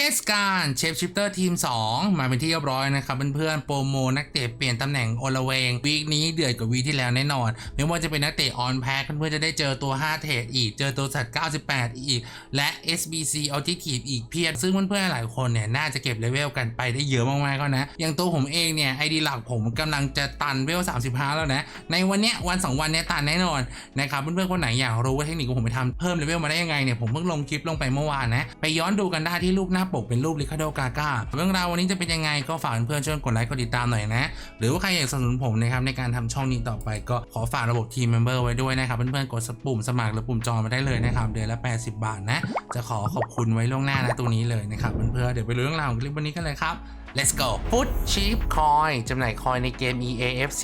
เทศกาลเชฟชิปเตอร์ทีม 2 มาเป็นที่เรียบร้อยนะครับเพื่อนๆโปรโมนักเตะเปลี่ยนตำแหน่งโอละเวงวีคนี้เดือดกว่าวีที่แล้วแน่นอน ไม่ว่าจะเป็นนักเตะออนแพ็คเพื่อนๆจะได้เจอตัว 5 เทรดอีก เจอตัวสัตว์ 98 อีก และ SBC Objective อีกเพียบซึ่งเพื่อนๆหลายคนเนี่ย น่าจะเก็บเลเวลกันไปได้เยอะมากๆก็นะ อย่างตัวผมเองเนี่ยไอดีหลักผมกำลังจะตันเวล 35 แล้วนะ ในวันเนี้ยวัน 2 วันเนี้ยตันแน่นอนนะครับเพื่อนๆคนไหนอยากรู้ว่าเทคนิคของผมไปทำเพิ่มเลเวลมาได้ยังไงเนี่ยผมเพิ่งลงคลิปลงไปเมื่อวานนะไปย้อนดูกันได้ที่รูปหน้าปกเป็นรูปลิคาโดกาก้าเรื่องราววันนี้จะเป็นยังไงก็ฝากเพื่อนๆช่วยกดไลค์กดติดตามหน่อยนะ หรือว่าใครอยากสนับสนุนผมนะครับในการทำช่องนี้ต่อไปก็ขอฝากระบบทีมเมมเบอร์ไว้ด้วยนะครับ เพื่อนๆกดสปุ่มสมัครหรือปุ่มจองมาได้เลยนะครับเดือนละ 80 บาทนะ จะขอขอบคุณไว้ล่วงหน้านะตรงนี้เลยนะครับเพื่อนๆเดี๋ยวไปเรื่องราวของคลิปวันนี้กันเลยครับ Let's go Food Cheap Coin จำหน่ายคอยในเกม EAFC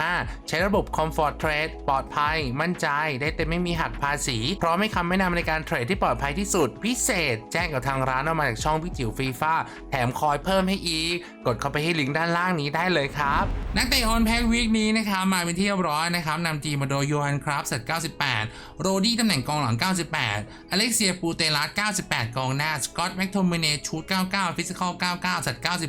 25 ใช้ระบบ Comfort Trade ปลอดภัย มั่นใจ ได้เต็มไม่มีหักภาษี พร้อมให้คำแนะนำในการเทรดที่ปลอดภัยที่สุด พิเศษ แจ้งกับทางร้านออกมาจากช่องพี่จิ๋วฟีฟ่าแถมคอยเพิ่มให้อีก กดเข้าไปที่ลิงก์ด้านล่างนี้ได้เลยครับ นักเตะออนแพ็กวีคนี้นะครับมาเป็นที่เรียบร้อยนะครับนำทีมมาโดยโยฮันครับเซต98 โรดี้ตำแหน่งกองหลัง 98 อเล็กเซียปูเตลัส98 กองหน้า สกอตแมคโทมิเนชูด99 ฟิสิกอล99เซต98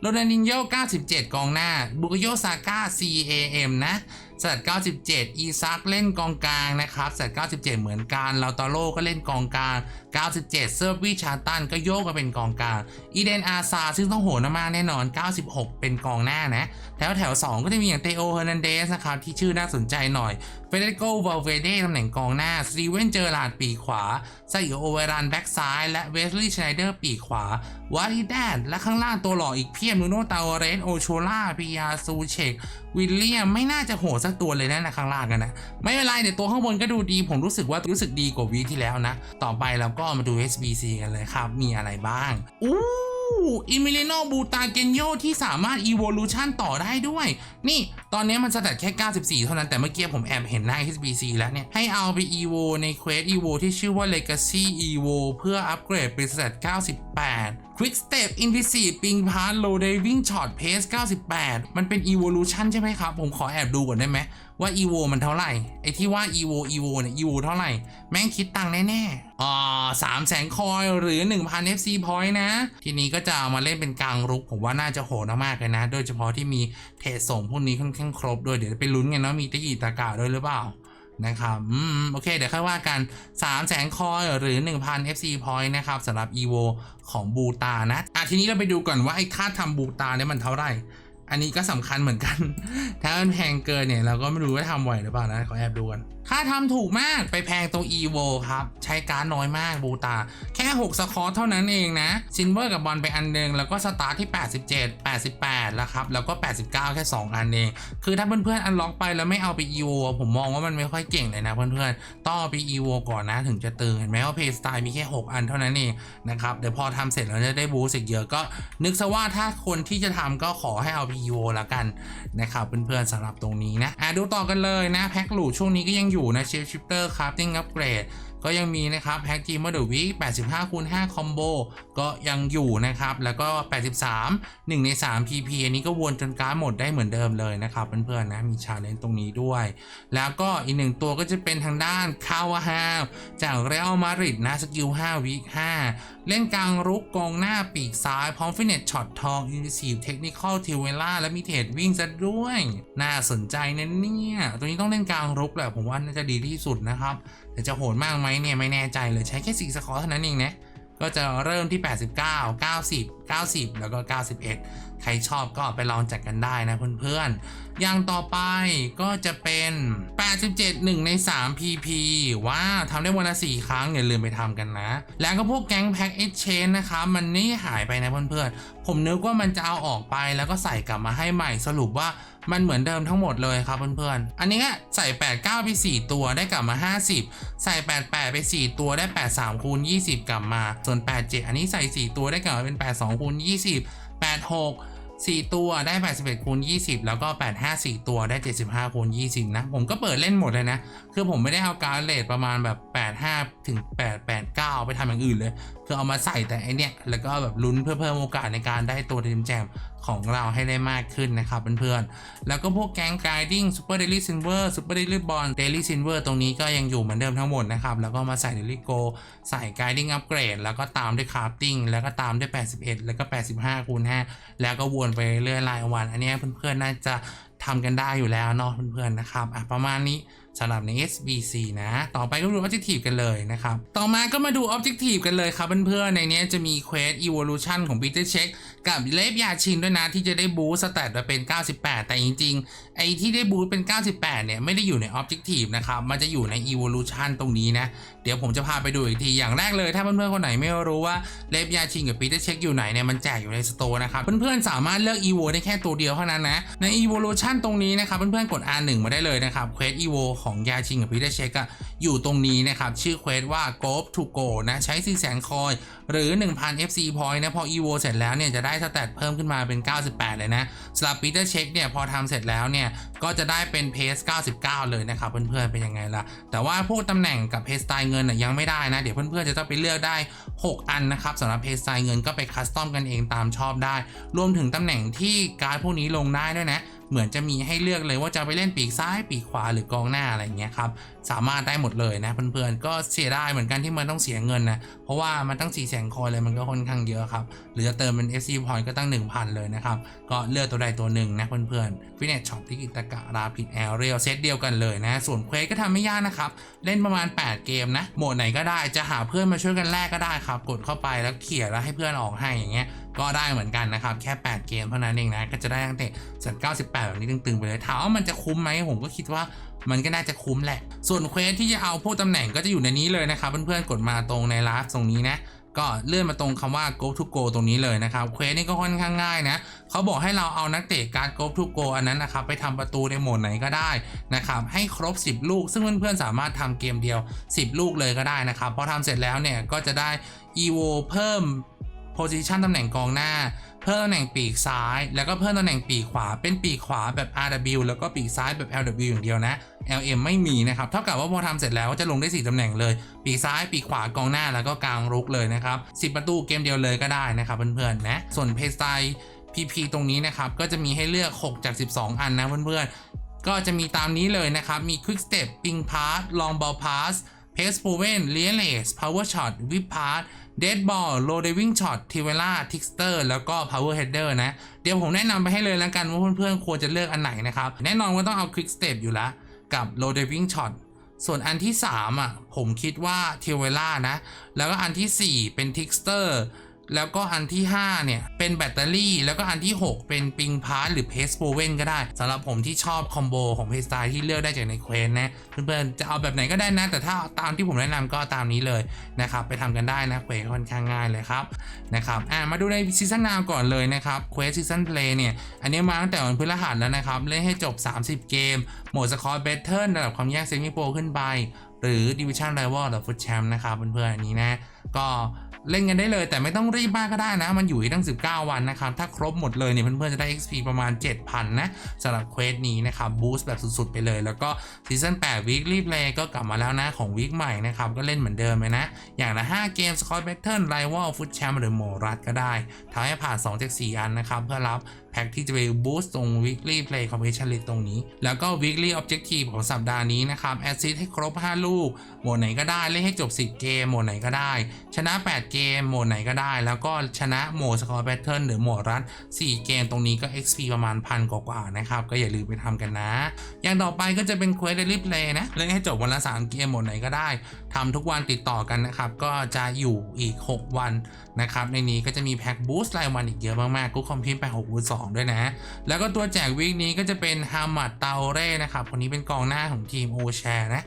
โรนัลดินโย97 กองหน้า บุกโยซาก้า CAM นะสัตว์97 อีซักเล่นกองกลางนะครับสัตว์97 เหมือนกันลาตาโลก็เล่นกองกลาง 97 เซอร์วิชาตันก็โยกมาเป็นกองกลางอีเดนอาซาซึ่งต้องโหนมากแน่นอน 96 เป็นกองหน้านะแถวแถว 2 ก็จะมีอย่างเตโอเฮอร์นันเดสนะครับที่ชื่อน่าสนใจหน่อยเฟเดรโกวาลเวเดตำแหน่งกองหน้าสตีเวนเจอร์ลาดปีขวาไซโอโอเวรันแบ็กซ้าย และเวสลีย์ชไนเดอร์ปีขวาวาริแดนและข้างล่างตัวหล่ออีกเพียบนูโนตาโอเรสโอโชล่าปิยาซูเชกวิลเลียมไม่น่าจะโหดสักตัวเลยนะนะข้างล่างกันนะไม่เป็นไรเดี๋ยวตัวข้างบนก็ดูดีผมรู้สึกว่ารู้สึกดีกว่าวีที่แล้วนะ ต่อไปเราก็็มาดู SBC กันเลยครับ มีอะไรบ้าง อู้อิมิเลโนบูตาเกนโยที่สามารถ Evolution ต่อได้ด้วย นี่ตอนนี้มันสแตทแค่ 94 เท่านั้น แต่เมื่อกี้ผมแอบเห็นหน้า SBC แล้วเนี่ย ให้เอาไป Evo ในเควส Evo ที่ชื่อว่า Legacy Evo เพื่ออัปเกรดเป็นสแตท98 Quick Step Invisible Ping Pass Low Diving Shot Pace 98 มันเป็น Evolution ใช่ไหมครับ ผมขอแอบดูก่อนได้ไหม ว่า Evo มันเท่าไหร่ไอที่ว่า Evo Evo เนี่ย Evo เท่าไหร่ แม่งคิดตังค์แน่ๆอ่าสามแสนคอยหรือ 1,000 FC point นะ ทีนี้ก็จะเอามาเล่นเป็นกลางรุก ผมว่าน่าจะโหดมากเลยนะ โดยเฉพาะที่มีเทรดส่งพวกนี้ค่อนข้างครบด้วยเดี๋ยวไปลุ้นกันนะมีตะกีตากาด้วยหรือเปล่านะครับ อืม โอเค เดี๋ยวค่อยว่ากัน 3 0 0แสนคอยหรือ 1,000 FC point นะครับสำหรับ EVO ของบูตานะ อะ ทีนี้เราไปดูก่อนว่า ไอ้ค่าทำบูตาเนี่ยมันเท่าไหร่ อันนี้ก็สำคัญเหมือนกัน ถ้ามันแพงเกินเนี่ยเราก็ไม่รู้ว่าทำไหวหรือเปล่านะขอแอบดูกันค่าทำถูกมากไปแพงตรง EVO ครับ ใช้การดน้อยมากบูตา แค่ 6 สคอร์เท่านั้นเองนะซินเวอร์กับบอลไปอันนึง แล้วก็สตาร์ทที่ 87 88 แล้วครับ แล้วก็ 89 แค่ 2 อันเอง คือถ้าเพื่อนๆ อันล็อกไปแล้วไม่เอาไป EVO ผมมองว่ามันไม่ค่อยเก่งเลยนะเพื่อนๆ ต้องเอาไป EVO ก่อนนะถึงจะตึงเห็นไหมว่าเพย์สไตล์มีแค่ 6 อันเท่านั้นเองนะครับเดี๋ยวพอทำเสร็จแล้วจะได้บูสต์อีกเยอะก็ นึกซะว่าถ้าคนที่จะทำก็ขอให้เอาไป EVO ละกันนะครับเพื่อนๆสำหรับตรงนี้นะอะดูต่อกันเลยนะแพ็คหลูช่วงนี้ก็ยังอยู่นะเชฟชิปเตอร์คราฟติ้งอัปเกรด ก็ยังมีนะครับแพ็กทีมเมอร์เดอร์วี85คูณ5คอมโบก็ยังอยู่นะครับ แล้วก็ 83 1 ใน 3 PP อันนี้ก็วนจนการ์ดหมดได้เหมือนเดิมเลยนะครับ เพื่อนๆนะมีชาเลนจ์ตรงนี้ด้วย แล้วก็อีกหนึ่งตัวก็จะเป็นทางด้านคาวาฮาจากเรอัลมาดริดนะสกิล5วีค5เล่นกลางรุกกองหน้าปีกซ้าย พร้อมฟินเนตช็อตทองอินดิซีฟเทคนิคอลทิวเวล่าและมีเทรดวิ่งซะด้วย น่าสนใจนะเนี่ยตัวนี้ต้องเล่นกลางรุกแหละผมว่าน่าจะดีที่สุดนะครับแต่จะโหดมากไหมเนี่ยไม่แน่ใจเลยใช้แค่4สกอร์เท่านั้นเองนะก็จะเริ่มที่ 89 90 90 แล้วก็ 91 ใครชอบก็ไปลองจัดกันได้นะเพื่อนๆ อย่างต่อไปก็จะเป็น 87 1 ใน 3 PP ว้าวทำได้วันละ 4 ครั้ง อย่าลืมไปทำกันนะ แล้วก็พวกแก๊งแพ็กเอ็กชนนะคะ มันนี่หายไปนะเพื่อนๆ ผมนึกว่ามันจะเอาออกไปแล้วก็ใส่กลับมาให้ใหม่สรุปว่ามันเหมือนเดิมทั้งหมดเลยครับเพื่อนๆ อันนี้ใส่ 89 ไป 4 ตัวได้กลับมา 50 ใส่ 88 ไป 4 ตัวได้ 83 คูณ 20 กลับมา ส่วน 87 อันนี้ใส่ 4 ตัวได้กลับมาเป็น 82 คูณ 20 86 4 ตัวได้ 81คูณ20 แล้วก็ 85 4 ตัวได้ 75คูณ20 นะ ผมก็เปิดเล่นหมดเลยนะ คือผมไม่ได้เอาการเลทประมาณแบบ 85 ถึง 889 ไปทำอย่างอื่นเลย คือเอามาใส่แต่ไอเนี้ย แล้วก็แบบลุ้นเพื่อเพิ่มโอกาสในการได้ตัวเต็มแจม ของเราให้ได้มากขึ้นนะครับเพื่อนๆ แล้วก็พวกแก๊ง guiding super daily silver super daily bond daily silver ตรงนี้ก็ยังอยู่เหมือนเดิมทั้งหมดนะครับ แล้วก็มาใส่ daily go ใส่ guiding upgrade แล้วก็ตามด้วย crafting แล้วก็ตามด้วย 81 แล้วก็ 85คูณ5แล้วก็วนไปเรื่อยๆรายวัน อันนี้เพื่อนๆ น่าจะทำกันได้อยู่แล้วเนาะเพื่อนๆ นะครับอะประมาณนี้ สำหรับใน SBC นะ ต่อไปก็ดู Objective กันเลยนะครับ ต่อมาก็มาดู Objective กันเลยครับเพื่อนๆ ในนี้จะมี Quest Evolution ของ Peter Check กับเลฟยาชินด้วยนะที่จะได้บูสต์สแตทมาเป็น 98 แต่จริงๆ ไอ้ที่ได้บูสต์เป็น 98 เนี่ย ไม่ได้อยู่ใน Objective นะครับ มันจะอยู่ใน Evolution ตรงนี้นะ เดี๋ยวผมจะพาไปดูอีกที อย่างแรกเลย ถ้าเพื่อนๆ คนไหนไม่รู้ว่าเลฟยาชินกับ Peter Check อยู่ไหนเนี่ย มันแจกอยู่ในสโตร์นะครับ เพื่อนๆ สามารถเลือก Evo ได้แค่ตัวเดียวเท่านั้นนะ ใน Evolution ตรงนี้นะครับ เพื่อนๆ กด R1 มาได้เลยนะครับ Quest Evo ของยาชินกับ Peter Check อะอยู่ตรงนี้นะครับ ชื่อ Quest ว่า Go to Go นะใช้4 0 0 0 0คอย หรือ 1,000 FC point นะ พอ Evo เสร็จแล้วเนี่ย จะได้สแตทเพิ่มขึ้นมาเป็น 98 เลยนะสำหรับ Peter Check เนี่ย พอทำเสร็จแล้วเนี่ย ก็จะได้เป็นเพส99 เลยนะครับ เพื่อนๆ เป็นยังไงล่ะ แต่ว่าพวกตำแหน่งกับเพสตล์เงินน่ะยังไม่ได้นะ เดี๋ยวเพื่อนๆ จะต้องไปเลือกได้ 6 อันนะครับสำหรับเพสตล์เงินก็ไปคัสตอมกันเองตามชอบได้ รวมถึงตำแหน่งที่การพวกนี้ลงได้ด้วยนะ เหมือนจะมีให้เลือกเลยว่าจะไปเล่นปีกซ้ายปีกขวาหรือกองหน้าอะไรเงี้ยครับ สามารถได้หมดเลยนะเพื่อนๆก็เสียไดายเหมือนกันที่มันต้องเสียเงินนะเพราะว่ามันตั้ง4 0 0 0 0คอยเลยมันก็ค่อนข้างเยอะครับหรือจะเติมเป็น FC point ก็ตั้ง 1,000 เลยนะครับ ก็เลือกตัวใดตัวหนึ่งนะเพื่อนๆฟินเนชช็อปที่กิตกะราพิดแอลเรียลเซตเดียวกันเลยนะส่วนเควสก็ทำไม่ยากนะครับ เล่นประมาณ 8 เกมนะโหมดไหนก็ได้จะหาเพื่อนมาช่วยกันแลกก็ได้ครับ กดเข้าไปแล้วเขี่ยแล้วให้เพื่อนออกให้อย่างเงี้ยก็ได้เหมือนกันนะครับ แค่ 8 เกมเท่านั้นเองนะก็จะได้ตั้งแต่สัน98แบบนี้ตึงๆไปเลยถามว่ามันจะคุ้มไหมผมก็คิดว่า มันก็น่าจะคุ้มแหละ ส่วนเควสที่จะเอาพวกตำแหน่งก็จะอยู่ในนี้เลยนะครับเพื่อนๆกดมาตรงในไลฟ์ตรงนี้นะก็เลื่อนมาตรงคำว่า go to go ตรงนี้เลยนะครับ เควสนี่ก็ค่อนข้างง่ายนะ เขาบอกให้เราเอานักเตะการ go to go อันนั้นนะครับไปทำประตูในโหมดไหนก็ได้นะครับ ให้ครบ 10 ลูก ซึ่งเพื่อนๆสามารถทำเกมเดียว 10 ลูกเลยก็ได้นะครับ พอทำเสร็จแล้วเนี่ยก็จะได้ evo เพิ่ม position ตำแหน่งกองหน้า เพิ่มตำแหน่งปีกซ้าย แล้วก็เพิ่มตำแหน่งปีกขวา เป็นปีกขวาแบบ RW แล้วก็ปีกซ้ายแบบ LW อย่างเดียวนะ LM ไม่มีนะครับ เท่ากับว่าพอทำเสร็จแล้วจะลงได้ 4ตำแหน่งเลย ปีกซ้าย ปีกขวากองหน้าแล้วก็กลางรุกเลยนะครับ 10 ประตูเกมเดียวเลยก็ได้นะครับเพื่อนๆนะ ส่วนเพสไตล์ PP ตรงนี้นะครับ ก็จะมีให้เลือก 6 จาก 12 อันนะเพื่อนๆ ก็จะมีตามนี้เลยนะครับ มี Quick Step Ping Pass Long Ball Pass Pace Proven Realize Power Shot Whip Pass Dead Ball Low Diving Shot t i v e l a Trickster แล้วก็ Power Header นะ เดี๋ยวผมแนะนำไปให้เลยแล้วกันว่าเพื่อนๆ ควรจะเลือกอันไหนนะครับ แน่นอนว่าต้องเอา Quick Step อยู่แล้ว กับ Low Diving Shot ส่วนอันที่ 3 อะ ผมคิดว่าเทเวล่านะ แล้วก็อันทีสี่4 เป็นทิกสเตอร์ แล้วก็อันที่ 5 เนี่ย เป็นแบตเตอรี่ แล้วก็อันที่ 6 เป็นปิงพาร์หรือเพสโ o เวนก็ได้สำหรับผมที่ชอบคอมโบของเพสไตล์ที่เลือกได้จากในเควสนะเพื่อนๆจะเอาแบบไหนก็ได้นะ แต่ถ้าตามที่ผมแนะนำก็ตามนี้เลยนะครับไปทำกันได้นะเควสค่อนข้างง่ายเลยครับนะครับอ่ามาดูในซีซันนาวก่อนเลยนะครับเควสซีซันเพลย์เนี่ยอันนี้มาตั้งแต่วันพฤหัสแล้วนะครับเล่นให้จบ 30 เกมโหมดสกอร์เบเทิลระดับความยากเซมิโปรขึ้นไปหรือดิวิชั่นไรวอลหรือฟุตแชมป์นะครับเพื่อนๆอันนี้นะก็ เล่นกันได้เลย แต่ไม่ต้องรีบมากก็ได้นะ มันอยู่ที่ตั้ง 19 วันนะครับ ถ้าครบหมดเลยเนี่ยเพื่อนๆจะได้ XP ประมาณ 7,000 นะสำหรับเควสนี้นะครับบูสต์แบบสุดๆ ไปเลย แล้วก็ซีซั่น8 Weekly Play ก็กลับมาแล้วนะของวีคใหม่นะครับ ก็เล่นเหมือนเดิมเลยนะ อย่างละ 5 เกม Squad Battle Rival Foot Champ หรือโมรัสก็ได้ทำให้ผ่าน2จาก4อันนะครับเพื่อรับ แพ็กที่จะไปบูสต์ตรง weekly play competition list ตรงนี้ แล้วก็ weekly objective ของสัปดาห์นี้นะครับ assist ให้ครบ 5 ลูก โหมดไหนก็ได้ เล่นให้จบ 10 เกม โหมดไหนก็ได้ ชนะ 8 เกม โหมดไหนก็ได้ แล้วก็ชนะโหมด score battle หรือโหมดรัด4เกมตรงนี้ก็ XP ประมาณพันกว่าๆนะครับ ก็อย่าลืมไปทำกันนะ อย่างต่อไปก็จะเป็น quest daily play นะ เล่นให้จบวันละ 3 เกม โหมดไหนก็ได้ทำทุกวันติดต่อกันนะครับ ก็จะอยู่อีก 6 วันนะครับ ในนี้ก็จะมีแพ็กบูสต์รายวันอีกเยอะมากๆกูคอมพิวไป6บูส2ด้วยนะ แล้วก็ตัวแจกวีคนี้ก็จะเป็นฮามัดเตาเร่นะครับคนนี้เป็นกองหน้าของทีมโอแชร์นะ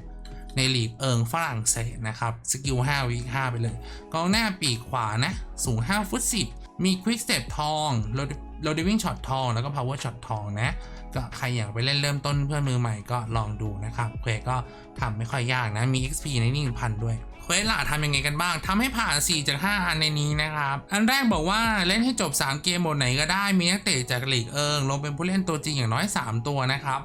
ในลีกเอิงฝรั่งเศสนะครับ สกิล5วีค5ไปเลย กองหน้าปีกขวานะ สูง 5 ฟุต 10 มีควิกสเตปทองโรด i วิ่งช็อตทอง แล้วก็พาวเวอร์ช็อตทองนะ ก็ใครอยากไปเล่นเริ่มต้นเพื่อนมือใหม่ก็ลองดูนะครับเควก็ทำไม่ค่อยยากนะ มี XP ในนี่พันด้วย เควสหล่ะทำยังไงกันบ้างทำให้ผ่าน 4 จาก 5 อันในนี้นะครับ อันแรกบอกว่าเล่นให้จบ 3 เกมหมดไหนก็ได้ มีนักเตะจากลีกเอิงลงเป็นผู้เล่นตัวจริงอย่างน้อย 3 ตัวนะครับ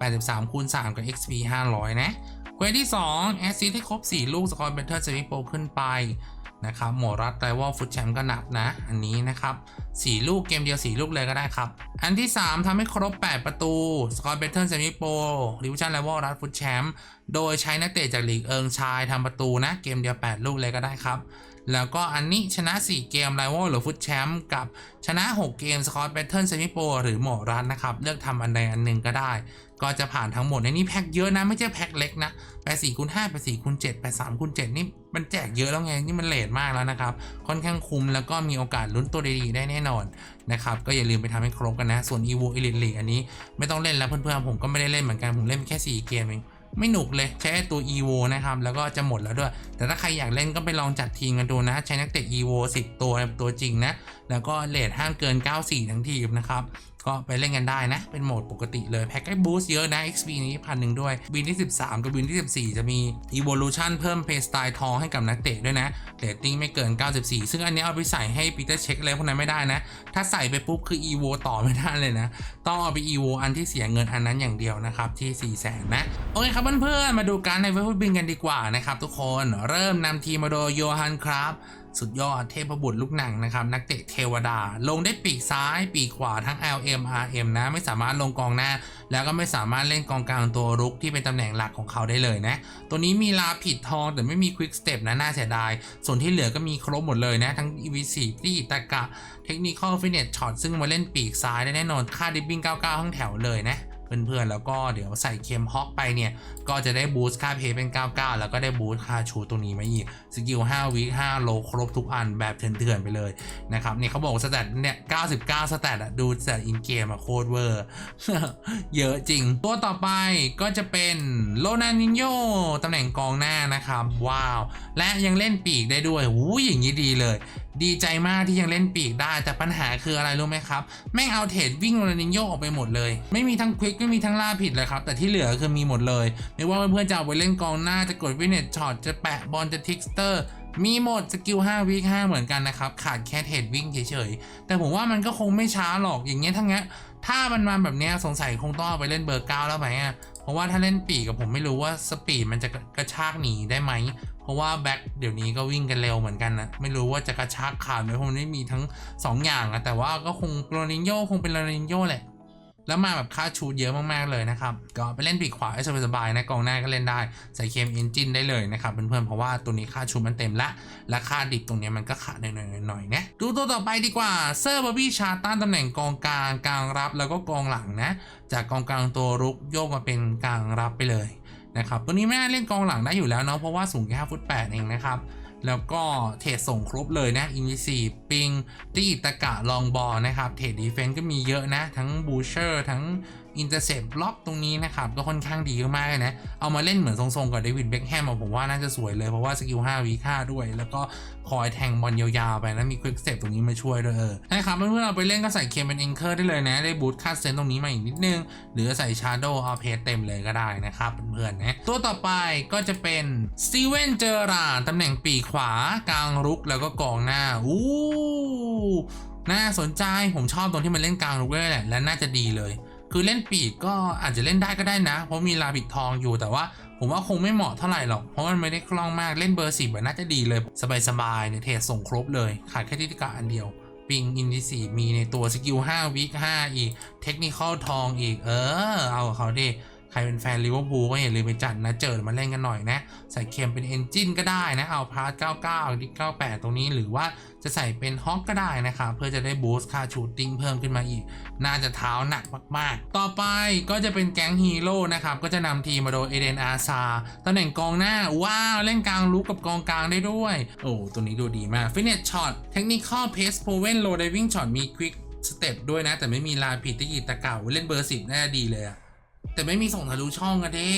83คูณ3กับ XP 500 นะเควสที่2แอสซิสให้ครบ 4 ลูกสกอร์เบเทอร์จะมีโปรขึ้นไป นะครับหมรัดไรวอลฟุตแชมป์ก็นับนะอันนี้นะครับสี่ลูกเกมเดียว 4 ลูกเลยก็ได้ครับ อันที่ 3ทำให้ครบ 8 ประตูสกอร์เบเทิลเซมิโปรดิวิชั่นไรวอลรัดฟุตแชมป์โดยใช้นักเตะจากลีกเอิงชายทำประตูนะเกมเดียว 8 ลูกเลยก็ได้ครับ แล้วก็อันนี้ชนะ 4 เกมไรวอลหรือฟุตแชมป์กับชนะ 6 เกมสกอร์เบเทิลเซมิโปรหรือหมดรัดนะครับเลือกทำอันใดอันหนึ่งก็ได้ ก็จะผ่านทั้งหมดในนี้แพ็คเยอะนะไม่ใช่แพ็คเล็กนะแปดสี่คูณห้าแปดสี่คูณเจ็ดแปดสามคูณเจ็ดนี่มันแจกเยอะแล้วไงนี่มันเลทมากแล้วนะครับ ค่อนข้างคุ้มแล้วก็มีโอกาสลุ้นตัวดีๆได้แน่นอนนะครับก็อย่าลืมไปทำให้ครบกันนะ ส่วน EVO Elite League อันนี้ไม่ต้องเล่นแล้วเพื่อนๆผมก็ไม่ได้เล่นเหมือนกันผมเล่นแค่ 4 เกมเองไม่หนุกเลยใช้ตัว EVO นะครับ แล้วก็จะหมดแล้วด้วย แต่ถ้าใครอยากเล่นก็ไปลองจัดทีมกันดูนะ ใช้นักเตะ EVO 10 ตัวตัวจริงนะ แล้วก็เลทห้ามเกิน 94 ทั้งทีมนะครับ ก็ไปเล่นกันได้นะ เป็นโหมดปกติเลย แพ็กให้บูสต์เยอะนะ XP นี้พันหนึ่งด้วยบินที่ 13 กับบินที่ 14 จะมี Evolution เพิ่ม Play Style ทองให้กับนักเตะด้วยนะเรตติ้งไม่เกิน 94 ซึ่งอันนี้เอาไปใส่ให้ปีเตอร์เช็คอะไรพวกนั้นไม่ได้นะ ถ้าใส่ไปปุ๊บคือ Evo ต่อไม่ได้เลยนะ ต้องเอาไป Evo อันที่เสียเงินอันนั้นอย่างเดียวนะครับ ที่ 4 0 0แสนนะ โอเคครับเพื่อนๆมาดูการในเว็บบินกันดีกว่านะครับทุกคนเริ่มนำทีมมาโดยโยฮันครับ สุดยอดเทพบุตรลูกหนังนะครับ นักเตะเทวดา ลงได้ปีกซ้ายปีกขวาทั้ง LM RM นะ ไม่สามารถลงกองหน้า แล้วก็ไม่สามารถเล่นกองกลางตัวรุกที่เป็นตำแหน่งหลักของเขาได้เลยนะ ตัวนี้มีลาผิดทองแต่ไม่มี Quick Step นะน่าเสียดาย ส่วนที่เหลือก็มีครบหมดเลยนะ ทั้ง EV4 ที่ตะกะ Technical Fitness Shot ซึ่งมาเล่นปีกซ้ายได้แน่นอนค่าดิบบิ้ง99ทั้งแถวเลยนะ เพื่อนๆ แล้วก็เดี๋ยวใส่เคมฮอกไปเนี่ย ก็จะได้บูสต์ค่าเพย์เป็น 99 แล้วก็ได้บูสต์ค่าชูตรงนี้มาอีก สกิล 5 วิ5โลครบทุกอันแบบเถื่อนๆ ไปเลยนะครับเนี่ยเขาบอกสแตทเนี่ย 99 สแตทอะดูสแตทอินเกมอะโคตรเวอร์ เยอะจริง ตัวต่อไปก็จะเป็นโลนานิโยตำแหน่งกองหน้านะครับ ว้าว และยังเล่นปีกได้ด้วยอู้อย่างนี้ดีเลยดีใจมากที่ยังเล่นปีกได้ แต่ปัญหาคืออะไรรู้ไหมครับแม่งเอาเทรดวิ่งโรนินโยออกไปหมดเลย ไม่มีทั้งควิกไม่มีทั้งล่าผิดเลยครับ แต่ที่เหลือคือมีหมดเลย ไม่ว่าเพื่อนๆจะเอาไปเล่นกองหน้าจะกดวินเนตช็อตจะแปะบอลจะทิกสเตอร์มีหมดสกิล5วิ5เหมือนกันนะครับ ขาดแค่เทรดวิ่งเฉยๆ แต่ผมว่ามันก็คงไม่ช้าหรอกอย่างเงี้ยทั้งนี้นถ้ามันมาแบบเนี้ยสงสัยคงต้องเอาไปเล่นเบอร์เก้าแล้วไหมอะ ราะว่าถ้าเล่นปีกกับผมไม่รู้ว่าสปีดมันจะกระชากหนีได้ไหม เพราะว่าแบ็คเดี๋ยวนี้ก็วิ่งกันเร็วเหมือนกันนะ ไม่รู้ว่าจะกระชากขาดไหมเพราะมันไม่มีทั้ง 2 อย่างอะแต่ว่าก็คงโรนินโยคงเป็นโรนินโยแหละ แล้วมาแบบค่าชูดเยอะมากๆเลยนะครับ ก็ไปเล่นปีกขวาให้สบายๆนะกองหน้าก็เล่นได้ ใส่เคมเอนจินได้เลยนะครับเพื่อนๆเพราะว่าตัวนี้ค่าชูดมันเต็มละ และค่าดิบตรงนี้มันก็ขาดหน่อยๆนะดูตัวต่อไปดีกว่าเซอร์บอบบี้ชาร์ตันตำแหน่งกองกลางกลางรับแล้วก็กองหลังนะ จากกองกลางตัวรุกโยกมาเป็นกลางรับไปเลยนะครับตัวนี้ไม่เล่นกองหลังได้อยู่แล้วเนาะเพราะว่าสูงแค่5ฟุต8เองนะครับ แล้วก็เทรดส่งครบเลยนะอินวิซีปิงตีตะกะลองบอลนะครับ เทรดดีเฟนต์ก็มีเยอะนะ ทั้งบูเชอร์ทั้ง อินเตอร์เซปบล็อกตรงนี้นะครับก็ค่อนข้างดีมากเลยนะ เอามาเล่นเหมือนทรงๆกับเดวิดเบคแฮมอะผมว่าน่าจะสวยเลย เพราะว่าสกิล5วีค่าด้วย แล้วก็คอยแทงบอลยาวๆไปนะมีควิกเตปตรงนี้มาช่วยด้วยเออนะครับเพื่อนๆเอาไปเล่นก็ใส่เคมเป็นเอนเคอร์ได้เลยนะ ได้บูทค่าเซนตรงนี้มาอีกนิดนึง หรือใส่ชาร์โดเอาเพจเต็มเลยก็ได้นะครับเพื่อนๆนะตัวต่อไปก็จะเป็นสตีเวนเจอราตำแหน่งปีกขวากลางรุกแล้วก็กองหน้าอู้น่าสนใจผมชอบตรงที่มันเล่นกลางรุกด้วยแหละและน่าจะดีเลย คือเล่นปีกก็อาจจะเล่นได้ก็ได้นะ เพราะมีลาบิดทองอยู่แต่ว่าผมว่าคงไม่เหมาะเท่าไหร่หรอก เพราะมันไม่ได้คล่องมากเล่นเบอร์สิบน่าจะดีเลย สบายๆเนี่ยเทรดส่งครบเลย ขาดแค่ทิติกาอันเดียว ปิงอินดิสีมีในตัวสกิล5วิก5อีก เทคนิคอลทองอีก เออ เอาเขาดิใครเป็นแฟนลิเวอร์พูลก็อย่าลืมไปจัดนะเจอมาเล่นกันหน่อยนะ ใส่เค็มเป็นเอนจินก็ได้นะ เอาพาร์ท99ดิ98 ตรงนี้หรือว่า จะใส่เป็นฮอกก็ได้นะครับเพื่อจะได้บูสต์ค่าชูตติ้งเพิ่มขึ้นมาอีก น่าจะเท้าหนักมากๆ ต่อไปก็จะเป็นแก๊งฮีโร่นะครับ ก็จะนำทีมมาโดยเอเดนอาซาตำแหน่งกองหน้า ว้าว เล่นกลางลุกกับกองกลางได้ด้วย โอ้ตัวนี้ดูดีมากฟินเนตช็อตเทคนิคอลเพสโพเวนโลดวิ่งช็อตมีควิกสเต็ปด้วยนะ แต่ไม่มีลาผิดที่กีตะเก่าเล่นเบอร์สิบน่าดีเลยอะแต่ไม่มีส่งทะลุช่องอะเด้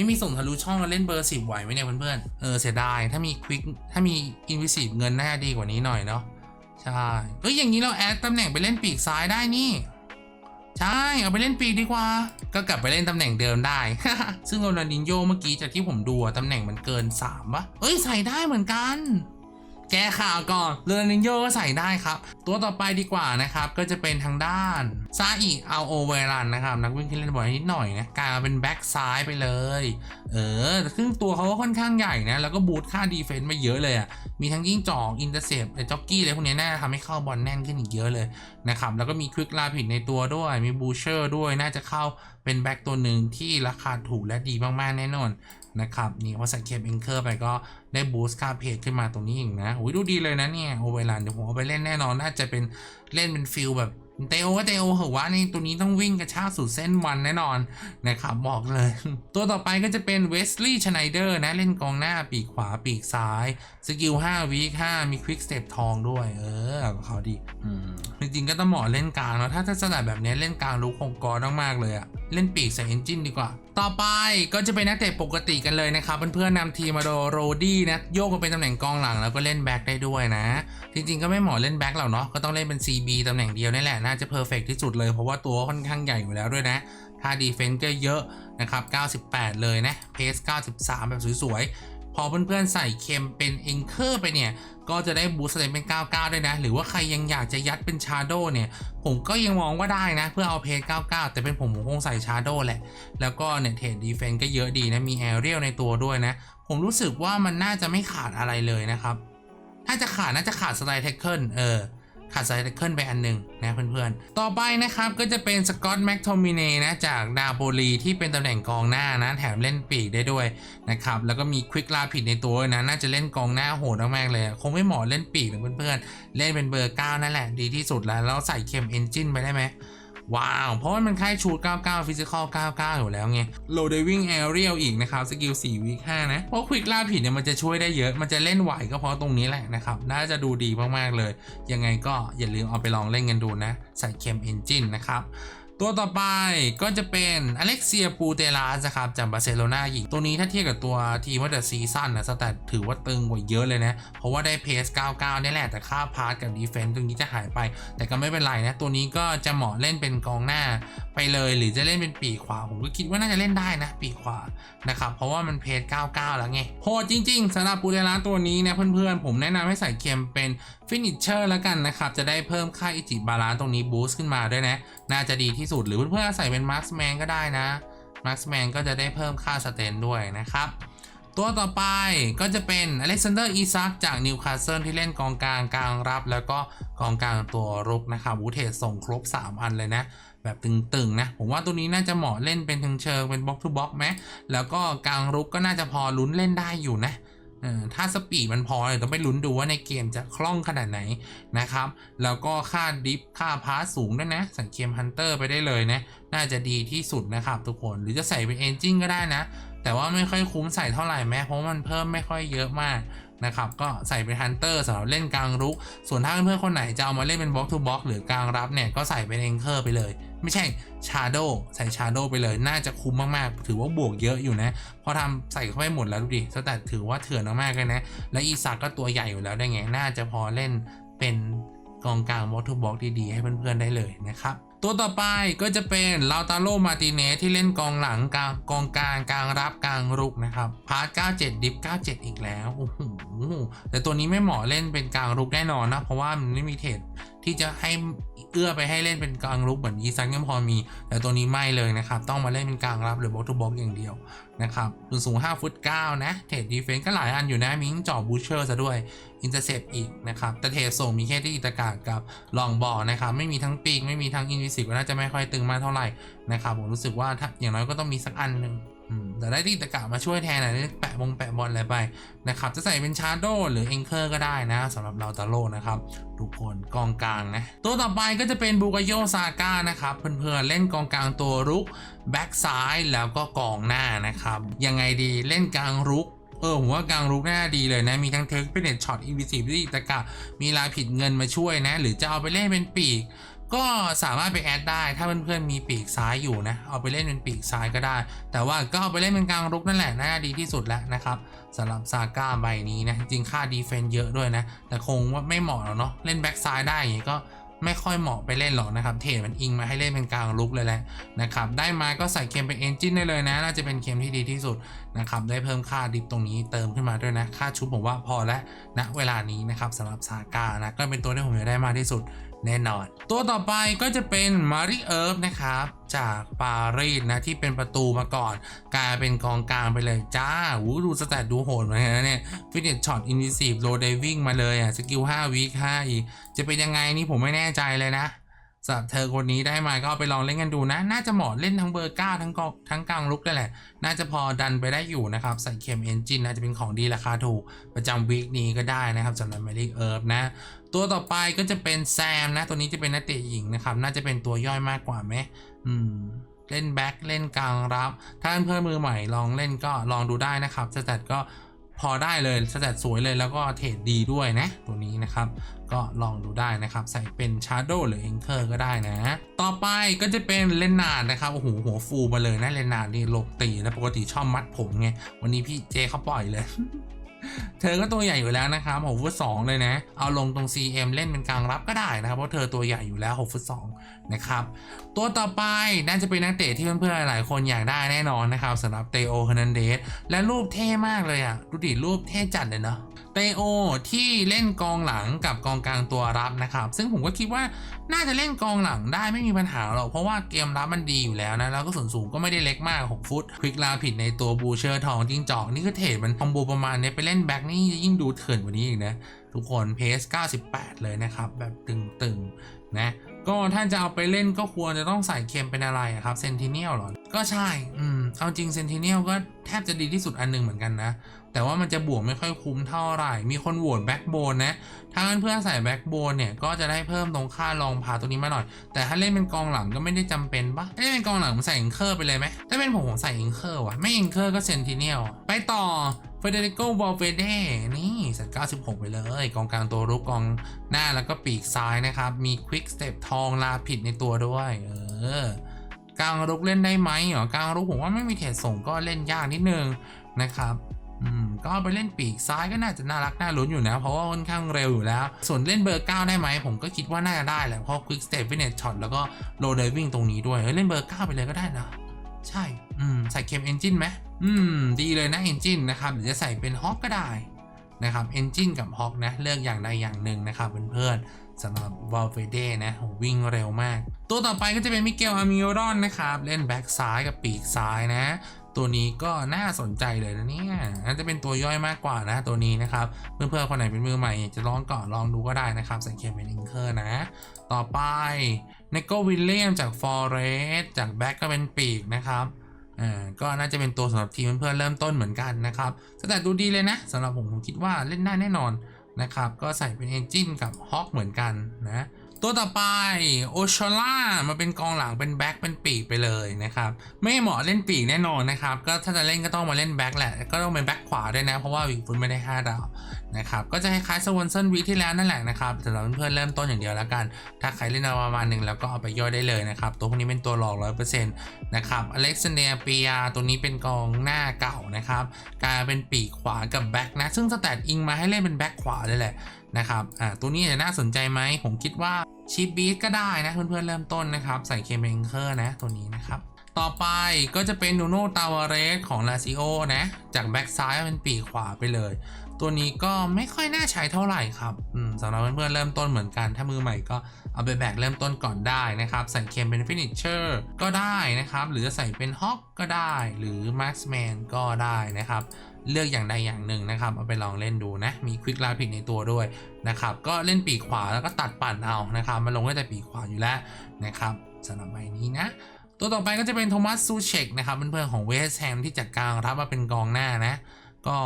ไม่มีส่งทะลุช่องแล้วเล่นเบอร์สิบไหวไหมเนี่ยเพื่อนๆเออเสียดายถ้ามีควิกถ้ามีอินวิสิบเงินน่าดีกว่านี้หน่อยเนาะใช่เอ้ยอย่างนี้เราแอดตำแหน่งไปเล่นปีกซ้ายได้นี่ใช่เอาไปเล่นปีกดีกว่า ก็กลับไปเล่นตำแหน่งเดิมได้ ซึ่งโรนัลดินโยเมื่อกี้จากที่ผมดูตำแหน่งมันเกิน3ปะเอ้ยใส่ได้เหมือนกัน แก้ข่าวก่อนเรนินโยก็ใส่ได้ครับ ตัวต่อไปดีกว่านะครับ ก็จะเป็นทางด้านซาอิเอาโอเวรันนะครับ นักวิ่งที่เล่นบอลนิดหน่อยนะกลายมาเป็นแบ็กซ้ายไปเลย เออซึ่งตัวเขาก็ค่อนข้างใหญ่นะ แล้วก็บูทค่าดีเฟนซ์มาเยอะเลยอะ มีทั้งยิ่งจอกอินเตอร์เซปแต่จ็อกกี้อะไรพวกนี้น่าจะทำให้เข้าบอลแน่นขึ้นอีกเยอะเลยนะครับ แล้วก็มีควิกลาผิดในตัวด้วย มีบูเชอร์ด้วย น่าจะเข้าเป็นแบ็กตัวหนึ่งที่ราคาถูกและดีมากๆแน่นอน นะครับนี่พอใส่เคมเอนเคอร์ไปก็ได้บูสต์ค่าเพจขึ้นมาตรงนี้อีกนะโอ้ยดูดีเลยนะเนี่ยโอเวลานเดี๋ยวผมเอาไปเล่นแน่นอน น่าจะเป็นเล่นเป็นฟิลแบบเตโอก็เตโอเหอะวะนี่ตัวนี้ต้องวิ่งกระชากสุดเส้นวันแน่นอนนะครับบอกเลย ตัวต่อไปก็จะเป็นเวสลีย์ชไนเดอร์นะเล่นกองหน้าปีกขวาปีกซ้าย สกิล5วีค5มีควิกสเตปทองด้วย เออเขาดีอืมจริงๆก็ต้องเหมาะเล่นกลางเนาะถ้าถ้าสนับแบบนี้เล่นกลางรู้คงกอมากๆเลยอะเล่นปีกใส่เอนจินดีกว่า ต่อไปก็จะเป็นนักเตะปกติกันเลยนะครับเพื่อนๆนำทีมมาโดโรดี้นะโยกมาเป็นตำแหน่งกองหลังแล้วก็เล่นแบ็คได้ด้วยนะ จริงๆก็ไม่เหมาะเล่นแบ็คหรอกเนาะก็ต้องเล่นเป็น CB ตำแหน่งเดียวนี่แหละน่าจะเพอร์เฟกที่สุดเลยเพราะว่าตัวค่อนข้างใหญ่อยู่แล้วด้วยนะถ้าดีเฟนซ์ก็เยอะนะครับ 98 เลยนะ เพส 93 แบบสวยๆ พอเพื่อนๆใส่เค็มเป็นเองเคอร์ไปเนี่ย ก็จะได้บูสต์อะไรเป็น 99ด้วยนะ หรือว่าใครยังอยากจะยัดเป็นชาโดเนี่ย ผมก็ยังมองว่าได้นะ เพื่อเอาเพจ99 แต่เป็นผมผมคงใส่ชาโดแหละ แล้วก็เนี่ยเทรดดีเฟนก็เยอะดีนะ มีแอเรียลในตัวด้วยนะ ผมรู้สึกว่ามันน่าจะไม่ขาดอะไรเลยนะครับ ถ้าจะขาดน่าจะขาดสไตล์เทคเกิลเออ ขาดสไตล์เคเกิลไปอันหนึ่งนะเพื่อนๆ ต่อไปนะครับก็จะเป็นสกอตแม็กโทมิเนนะจากนาโปลีที่เป็นตำแหน่งกองหน้านะแถมเล่นปีกได้ด้วยนะครับแล้วก็มีควิกลาผิดในตัวนะน่าจะเล่นกองหน้าโหดมากๆเลย คงไม่เหมาะเล่นปีกนะเพื่อนๆ เล่นเป็นเบอร์ 9 นั่นแหละดีที่สุดแล้วแล้วใส่เข็มเอนจินไปได้ไหม ว้าว เพราะว่ามันค่ายชูด99ฟิสิกอล99 อยู่แล้วไงโลเดวิ่งแอเรียลอีกนะครับ สกิล4วิ5นะ เพราะควิกล่าผิดเนี่ยมันจะช่วยได้เยอะ มันจะเล่นไหวก็เพราะตรงนี้แหละนะครับ น่าจะดูดีมากๆเลย ยังไงก็อย่าลืมเอาไปลองเล่นกันดูนะ ใส่เข็มเอนจินนะครับ ตัวต่อไปก็จะเป็นอเล็กเซียปูเตลาสนะครับจากบาร์เซโลนาหญิง ตัวนี้ถ้าเทียบกับตัวทีมว่าเดอะซีซั่นนะสแตทถือว่าตึงกว่าเยอะเลยนะ เพราะว่าได้เพส 99 นี่แหละ แต่ค่าพาร์ทกับดีเฟนต์ตรงนี้จะหายไป แต่ก็ไม่เป็นไรนะ ตัวนี้ก็จะเหมาะเล่นเป็นกองหน้าไปเลยหรือจะเล่นเป็นปีขวา ผมก็คิดว่าน่าจะเล่นได้นะ ปีขวานะครับ เพราะว่ามันเพส 99 แล้วไงโหดจริง ๆสำหรับปูเตลาตัวนี้นะเพื่อนๆผมแนะนำให้ใส่เค็มเป็น ฟินิชเชอร์แล้วกันนะครับ จะได้เพิ่มค่าอิจิบาลานตรงนี้บูสต์ขึ้นมาด้วยนะ น่าจะดีที่สุดหรือเพื่อนๆใส่เป็นมาร์คแมนก็ได้นะมาร์คแมนก็จะได้เพิ่มค่าสเตนด้วยนะครับ ตัวต่อไปก็จะเป็นอเล็กซานเดอร์อีซักจากนิวคาสเซิลที่เล่นกองกลางกลางรับ แล้วก็กองกลางตัวรุกนะครับวูเทสส่งครบ 3 อันเลยนะแบบตึงๆนะ ผมว่าตัวนี้น่าจะเหมาะเล่นเป็นถึงเชิงเป็นบล็อกทูบล็อกไหมแล้วก็กลางรุกก็น่าจะพอลุ้นเล่นได้อยู่นะเถ้าสปีดมันพอเดี๋ยต้องไปลุ้นดูว่าในเกมจะคล่องขนาดไหนนะครับ แล้วก็ค่าดิฟค่าพาสสูงด้วยนะ สังเกมฮันเตอร์ไปได้เลยนะ น่าจะดีที่สุดนะครับทุกคน หรือจะใส่เป็นเอนจินก็ได้นะ แต่ว่าไม่ค่อยคุ้มใส่เท่าไหร่แม้เพราะมันเพิ่มไม่ค่อยเยอะมากนะครับ ก็ใส่เป็นฮันเตอร์สำหรับเล่นกลางรุก ส่วนถ้าเพื่อนคนไหนจะเอามาเล่นเป็นบล็อกทูบล็อกหรือกลางรับเนี่ย ก็ใส่เป็นเองเคอร์ไปเลย ไม่ใช่ชาโดใส่ชาโดไปเลย น่าจะคุ้มมากๆ ถือว่าบวกเยอะอยู่นะ พอทำใส่เข้าไปหมดแล้วดูดิสแตทถือว่าเถื่อนมากๆเลยนะ และอีซักก็ตัวใหญ่อยู่แล้วได้ไง น่าจะพอเล่นเป็นกองกลางบล็อกทูบล็อกดีๆ ให้เพื่อนๆได้เลยนะครับตัวต่อไปก็จะเป็นลาตาโลมาติเนสที่เล่นกองหลังกลางกองกลางกลางรับกลางรุกนะครับพาร์ท97 ดิฟ 97 อีกแล้วโอ้โหแต่ตัวนี้ไม่เหมาะเล่นเป็นกลางรุกแน่นอนนะ เพราะว่ามันไม่มีเทรด ที่จะให้เอื้อไปให้เล่นเป็นกลางรุกเหมือนอีซักยังพอมี แต่ตัวนี้ไม่เลยนะครับ ต้องมาเล่นเป็นกลางรับหรือบล็อกทูบล็อกอย่างเดียวนะครับส่วนสูง5ฟุต9นะเทรดดีเฟนส์ก็หลายอันอยู่นะมีทั้งจ่อบูเชอร์ซะด้วยอินเตอร์เซปอีกนะครับแต่เทปส่งมีแค่ที่อิตากากับลองบอลนะครับไม่มีทั้งปีกไม่มีทั้งอินวิสิกก็น่าจะไม่ค่อยตึงมากเท่าไหร่นะครับผมรู้สึกว่าถ้าอย่างน้อยก็ต้องมีสักอันหนึ่ง แต่ได้ที่อิตากามาช่วยแทนหน่อยได้แปะบงแปะบอลอะไรไปนะครับจะใส่เป็นชาร์โดหรือเองเคอร์ก็ได้นะสำหรับเราตาโลนะครับทุกคนกองกลางนะตัวต่อไปก็จะเป็นบูกโยซาก้านะครับเพื่อนๆเล่นกองกลางตัวรุกแบ็กซ้ายแล้วก็กองหน้านะครับยังไงดีเล่นกลางรุกเออผมว่ากลางรุกน่าดีเลยนะ มีทั้งเทคเป็นเน็ตช็อตอินวิสิบิลิตะกะมีลายผิดเงินมาช่วยนะ หรือจะเอาไปเล่นเป็นปีก ก็สามารถไปแอดได้ถ้าเพื่อนๆมีปีกซ้ายอยู่นะเอาไปเล่นเป็นปีกซ้ายก็ได้ แต่ว่าก็เอาไปเล่นเป็นกลางรุกนั่นแหละน่าดีที่สุดแล้วนะครับสำหรับซาก้าใบนี้นะจริงค่าดีเฟนเยอะด้วยนะ แต่คงว่าไม่เหมาะหรอกเนาะเล่นแบ็กซ้ายได้อย่างงี้ก็ไม่ค่อยเหมาะไปเล่นหรอกนะครับ เทรดมันอิงมาให้เล่นเป็นกลางลุกเลยแหละนะครับ ได้มาก็ใส่เกมเป็นเอนจินได้เลยนะ น่าจะเป็นเกมที่ดีที่สุดนะครับ ได้เพิ่มค่าดิฟตรงนี้เติมขึ้นมาด้วยนะ ค่าชุบผมว่าพอแล้วณเวลานี้นะครับสำหรับซาก้านะ ก็เป็นตัวที่ผมอยากได้มากที่สุด แน่นอน ตัวต่อไปก็จะเป็นมาริเอิร์ฟนะครับ จากปารีสนะ ที่เป็นประตูมาก่อน กลายเป็นกองกลางไปเลยจ้าวูดูสแตทดูโหดเหมือนกันนะเนี่ยฟิตเนสช็อตอินดิซีฟโลเดวิ่งมาเลยอะสกิล5วีค5อีก จะเป็นยังไงนี่ผมไม่แน่ใจเลยนะ สำหรับเธอคนนี้ได้มาก็ไปลองเล่นกันดูนะ น่าจะเหมาะเล่นทั้งเบอร์เก้าทั้งกองทั้งกลางลุกได้แหละ น่าจะพอดันไปได้อยู่นะครับ ใส่เข็มเอนจินน่าจะเป็นของดีราคาถูก ประจำวีคนี้ก็ได้นะครับสำหรับแมรี่เอิร์ฟนะ ตัวต่อไปก็จะเป็นแซมนะ ตัวนี้จะเป็นนักเตะหญิงนะครับ น่าจะเป็นตัวย่อยมากกว่าไหมอืมเล่นแบ็คเล่นกลางรับ ถ้าเพื่อนมือใหม่ลองเล่นก็ลองดูได้นะครับสแตทก็ พอได้เลยสแตทสวยเลยแล้วก็เทรดดีด้วยนะ ตัวนี้นะครับ ก็ลองดูได้นะครับ ใส่เป็นชาร์โดหรือเอ็งเคอร์ก็ได้นะ ต่อไปก็จะเป็นเลนนาร์ดนะครับโอ้โหหัวฟูมาเลยนะเลนนาร์ดนี่หลบตีแล้วปกติชอบมัดผมไง วันนี้พี่เจเขาปล่อยเลยเธอก็ตัวใหญ่อยู่แล้วนะครับ6ฟุต2เลยนะ เอาลงตรง CM เล่นเป็นกลางรับก็ได้นะครับ เพราะเธอตัวใหญ่อยู่แล้ว6ฟุต2 นะครับ ตัวต่อไปน่าจะเป็นนักเตะที่เพื่อนๆหลายคนอยากได้แน่นอนนะครับสำหรับเตโอเฮอร์นันเดสและรูปเท่มากเลยอะดูดิรูปเท่จัดเลยเนาะเตโอที่เล่นกองหลังกับกองกลางตัวรับนะครับ ซึ่งผมก็คิดว่าน่าจะเล่นกองหลังได้ไม่มีปัญหาหรอก เพราะว่าเกมรับมันดีอยู่แล้วนะ แล้วก็ส่วนสูงก็ไม่ได้เล็กมาก 6 ฟุต ควิกลาผิดในตัวบูเชอร์ทองจิ้งจอก นี่ก็เทรดมันคอมโบประมาณนี้ไปเล่นแบ็กนี่ยิ่งดูเถื่อนกว่านี้อีกนะ ทุกคนเพส98 เลยนะครับ แบบตึงๆนะ ก็ถ้าจะเอาไปเล่นก็ควรจะต้องใส่เค็มเป็นอะไรครับเซนติเนียลหรอ ก็ใช่ อืม เอาจริงเซนติเนียลก็แทบจะดีที่สุดอันหนึงเหมือนกันนะ แต่ว่ามันจะบวกไม่ค่อยคุ้มเท่าไหร่ มีคนโหวตแบ็กโบนนะ ถ้าเพื่อนใส่แบ็กโบนเนี่ย ก็จะได้เพิ่มตรงค่าลองพาตัวนี้มาหน่อย แต่ถ้าเล่นเป็นกองหลังก็ไม่ได้จำเป็นปะถ้าเล่นเป็นกองหลังใส่เอิงเคอร์ไปเลยไหมถ้าเป็นผมผมใส่เอิงเคอร์ว่ะ ไม่เอิงเคอร์ก็เซนติเนียลไปต่อ เฟเดริโกวอลเวเดนี่สัตว์96 ไปเลย กองกลางตัวรุกกองหน้าแล้วก็ปีกซ้ายนะครับ มีควิกสเต็ปทองลาผิดในตัวด้วย เออกลางรุกเล่นได้ไหมเหรอกลางรุกผมว่าไม่มีเทรดส่งก็เล่นยากนิดนึงนะครับอืมก็ไปเล่นปีกซ้ายก็น่าจะน่ารักน่าลุ้นอยู่นะ เพราะว่าค่อนข้างเร็วอยู่แล้ว ส่วนเล่นเบอร์ 9 ได้ไหมผมก็คิดว่าน่าจะได้แหละเพราะ Quick Step Fitness Shot แล้วก็ Low Diving ตรงนี้ด้วยเฮ้ยเล่นเบอร์ 9 ไปเลยก็ได้นะ ใช่ อืม ใส่เข็ม Engine ไหมอืม ดีเลยนะ Engine นะครับหรือจะใส่เป็นฮอกก็ได้นะครับ Engine กับฮอกนะ เลือกอย่างใดอย่างหนึ่งนะครับเพื่อนๆสำหรับวอลเฟเดนะวิ่งเร็วมาก ตัวต่อไปก็จะเป็นมิเกลอามิโอรอนนะครับ เล่นแบ็กซ้ายกับปีกซ้ายนะ ตัวนี้ก็น่าสนใจเลยนะเนี่ยน่าจะเป็นตัวย่อยมากกว่านะตัวนี้นะครับ เพื่อนๆคนไหนเป็นมือใหม่จะลองก่อนลองดูก็ได้นะครับสังเกตเป็นอิงเคอร์นะ ต่อไปเนโกวิลเลียมจากฟอเรสจากแบ็กก็เป็นปีกนะครับอ่าก็น่าจะเป็นตัวสำหรับทีมเพื่อนเริ่มต้นเหมือนกันนะครับแต่ดูดีเลยนะสำหรับผมผมคิดว่าเล่นได้แน่นอนนะครับ ก็ใส่เป็นเอนจินกับฮอ k เหมือนกันนะ ตัวต่อไปโอชอล่ามาเป็นกองหลังเป็นแบ็คเป็นปีกไปเลยนะครับไม่เหมาะเล่นปีกแน่นอนนะครับก็ถ้าจะเล่นก็ต้องมาเล่นแบ็คแหละก็ต้องเป็นแบ็คขวาด้วยนะ เพราะว่าวิกฟุตไม่ได้5ดาวนะครับก็จะคล้ายๆสวอนเซนวีที่แล้วนั่นแหละนะครับสำหรับเพื่อนๆเริ่มต้นอย่างเดียวแล้วกัน ถ้าใครเล่นมาประมาณหนึ่งแล้วก็เอาไปย่อยได้เลยนะครับตัวพวกนี้เป็นตัวหลอก100%นต์นะครับอเล็กซานเดรเปียตัวนี้เป็นกองหน้าเก่านะครับกลายเป็นปีกขวากับแบ็คนะซึ่งสแตทอิงมาให้เล่นเป็นแบ็คขวาเลยแหละ นะครับอ่าตัวนี้จะน่าสนใจไหมผมคิดว่าชิปบีทก็ได้นะเพื่อนๆเริ่มต้นนะครับ ใส่เคมเมงเคอร์นะตัวนี้นะครับต่อไปก็จะเป็นนูโนตาวาเรสของลาซิโอนะ จากแบ็กซ้ายเป็นปีกขวาไปเลย ตัวนี้ก็ไม่ค่อยน่าใช้เท่าไหร่ครับอืมสำหรับเพื่อนๆเริ่มต้นเหมือนกัน ถ้ามือใหม่ก็เอาไปแบกเริ่มต้นก่อนได้นะครับ ใส่เคมเป็นฟินิชเชอร์ก็ได้นะครับ หรือจะใส่เป็นฮอกก็ได้ หรือมาร์คแมนก็ได้นะครับ เลือกอย่างใดอย่างหนึ่งนะครับเอาไปลองเล่นดูนะ มีควิกลาผิดในตัวด้วยนะครับ ก็เล่นปีกขวาแล้วก็ตัดปั่นเอานะครับมาลงได้แต่ปีกขวาอยู่แล้วนะครับสำหรับใบนี้นะตัวต่อไปก็จะเป็นโทมัสซูเชกนะครับเพื่อนๆของเวสแฮมที่จัดการรับมาเป็นกองหน้านะ ก็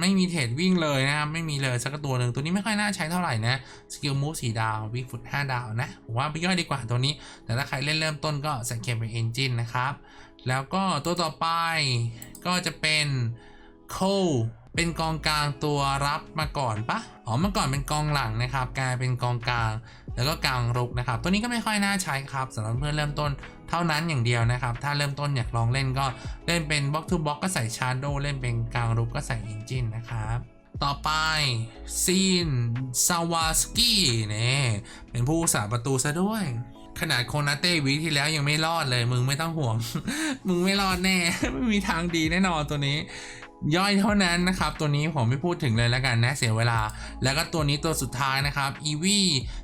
ไม่มีเทรดวิ่งเลยนะครับไม่มีเลยสักตัวหนึ่งตัวนี้ไม่ค่อยน่าใช้เท่าไหร่นะสกิลมูฟสี่ดาววิ่งฟุตห้าดาวนะผมว่าไปย่อยดีกว่าตัวนี้ แต่ถ้าใครเล่นเริ่มต้นก็สังเกตเป็นเอนจินนะครับ แล้วก็ตัวต่อไปก็จะเป็นโคเป็นกองกลางตัวรับมาก่อนปะอ๋อเมื่อก่อนเป็นกองหลังนะครับ กลายเป็นกองกลาง แล้วก็กลางรุกนะครับ ตัวนี้ก็ไม่ค่อยน่าใช้ครับสำหรับเพื่อนเริ่มต้นเท่านั้นอย่างเดียวนะครับ ถ้าเริ่มต้นอยากลองเล่นก็เล่นเป็นบล็อกทูบล็อกก็ใส่ชาร์โดเล่นเป็นกลางรุกก็ใส่เอนจินนะครับต่อไปซีนซาวาสกี้เนี่ยเป็นผู้สาประตูซะด้วย ขนาดโคนาเต้วีที่แล้วยังไม่รอดเลย มึงไม่ต้องห่วง มึงไม่รอดแน่ ไม่มีทางดีแน่นอนตัวนี้ ย่อยเท่านั้นนะครับ ตัวนี้ผมไม่พูดถึงเลยแล้วกันนะเสียเวลา แล้วก็ตัวนี้ตัวสุดท้ายนะครับอีวี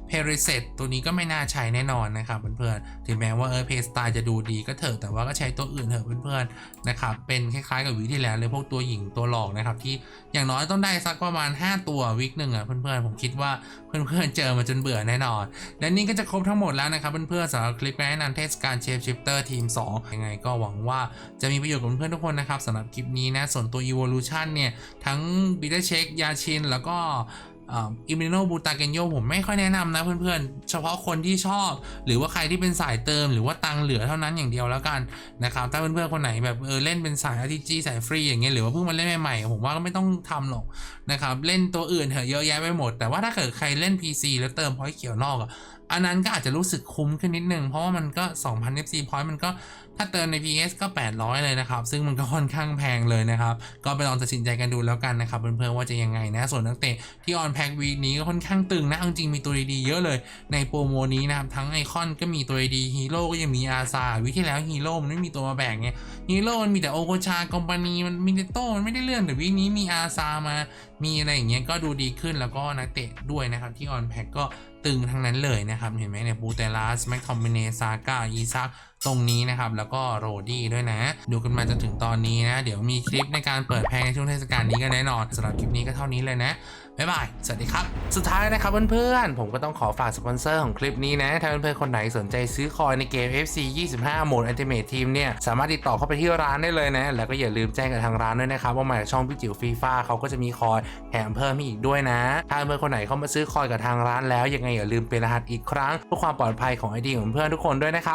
เพรเซตตัวนี้ก็ไม่น่าใช้แน่นอนนะครับเพื่อนๆถึงแม้ว่าเออเพสตล์จะดูดีก็เถอะแต่ว่าก็ใช้ตัวอื่นเถอะเพื่อนๆนะครับเป็นคล้ายๆกับวีคที่แล้วเลยพวกตัวหญิงตัวหลอกนะครับที่อย่างน้อยต้องได้สักประมาณ 5 ตัววีคหนึ่งอะเพื่อนๆผมคิดว่าเพื่อนๆเจอมาจนเบื่อแน่นอน และนี่ก็จะครบทั้งหมดแล้วนะครับเพื่อนๆสำหรับคลิปแนะนำเทศกาลเชฟชิฟเตอร์ทีม 2 ยังไงก็หวังว่าจะมีประโยชน์กับเพื่อนๆทุกคนนะครับสำหรับคลิปนี้นะส่วนตัว Evolution เนี่ยทั้งบิเตเช็คยาชินแล้วก็ อิมิโนบูตาเกนโยผมไม่ค่อยแนะนำนะเพื่อนๆ เฉพาะคนที่ชอบ หรือว่าใครที่เป็นสายเติมหรือว่าตังเหลือเท่านั้นอย่างเดียวแล้วกันนะครับถ้าเพื่อนๆคนไหนแบบเออเล่นเป็นสาย RPG สายฟรีอย่างเงี้ยหรือว่าเพิ่งมาเล่นใหม่ๆผมว่าก็ไม่ต้องทำหรอกนะครับเล่นตัวอื่นเถอะเยอะแยะไปหมด แต่ว่าถ้าเกิดใครเล่น PC แล้วเติมพอยต์เขียวนอกอะอันนั้นก็อาจจะรู้สึกคุ้มขึ้นนิดนึงเพราะว่ามันก็2,000 FC point มันก็ ถ้าเติมใน PS ก็ 800 เลยนะครับ ซึ่งมันก็ค่อนข้างแพงเลยนะครับ ก็ไปลองตัดสินใจกันดูแล้วกันนะครับ เพื่อนๆว่าจะยังไงนะ ส่วนนักเตะที่ออนแพ็กวีนี้ก็ค่อนข้างตึงนะจริงมีตัวดีๆเยอะเลย ในโปรโมนี้นะครับ ทั้งไอคอนก็มีตัวดีฮีโร่ก็ยังมีอาซาวิที่แล้วฮีโร่มันไม่มีตัวมาแบ่งไงฮีโร่มันมีแต่โอโกชาคอมพานีมันมีแต่โต้มันไม่ได้เลื่อนแต่วีนี้มีอาซามา มีอะไรอย่างเงี้ยก็ดูดีขึ้นแล้วก็นักเตะด้วยนะครับที่ออนแพ็กก็ตึงทั้งนั้นเลยนะครับเห็นไหมเนี่ยบูเตลัสแม็กทอมเบเนซาก้าอีซัก ตรงนี้นะครับ แล้วก็โรดี้ด้วยนะ ดูกันมาจนถึงตอนนี้นะ เดี๋ยวมีคลิปในการเปิดแพงในช่วงเทศกาลนี้กันแน่นอนสำหรับคลิปนี้ก็เท่านี้เลยนะบ๊ายบาย สวัสดีครับ สุดท้ายนะครับเพื่อนๆ ผมก็ต้องขอฝากสปอนเซอร์ของคลิปนี้นะ ถ้าเพื่อนๆ คนไหนสนใจซื้อคอยในเกม FC 25 โหมด Ultimate Team เนี่ย สามารถติดต่อเข้าไปที่ร้านได้เลยนะ แล้วก็อย่าลืมแจ้งกับทางร้านด้วยนะครับ ว่ามาจากช่องพี่จิ๋วฟีฟ่าเขาก็จะมีคอยแถมเพิ่มให้อีกด้วยนะ ถ้าเพื่อนๆคนไหนเข้ามาซื้อคอยกับทางร้านแล้วยังไงอย่าลืมเป็นรหัสอีกครั้งเพื่อความปลอดภัยของไอดีของเพื่อนทุกคนด้วยนะครับ